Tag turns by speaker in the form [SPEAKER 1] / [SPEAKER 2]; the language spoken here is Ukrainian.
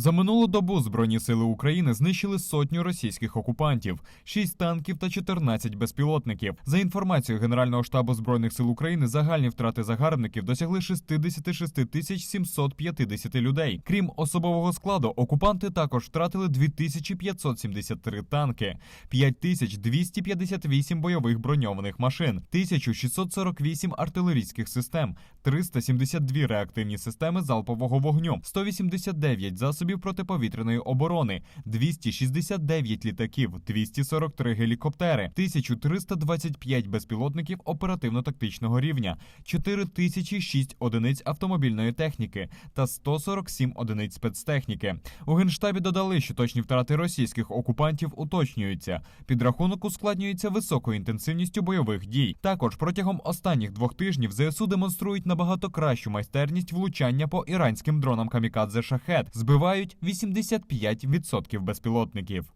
[SPEAKER 1] За минулу добу Збройні сили України знищили сотню російських окупантів, 6 танків та 14 безпілотників. За інформацією Генерального штабу Збройних сил України, загальні втрати загарбників досягли 66 тисяч 750 людей. Крім особового складу, окупанти також втратили 2573 танки, 5258 бойових броньованих машин, 1648 артилерійських систем, 372 реактивні системи залпового вогню, 189 засобів протиповітряної оборони, 269 літаків, 243 гелікоптери, 1325 безпілотників оперативно-тактичного рівня, 4006 одиниць автомобільної техніки та 147 одиниць спецтехніки. У генштабі додали, що точні втрати російських окупантів уточнюються. Підрахунок ускладнюється високою інтенсивністю бойових дій. Також протягом останніх двох тижнів ЗСУ демонструють набагато кращу майстерність влучання по іранським дронам камікадзе шахет, збивають 85% безпілотників.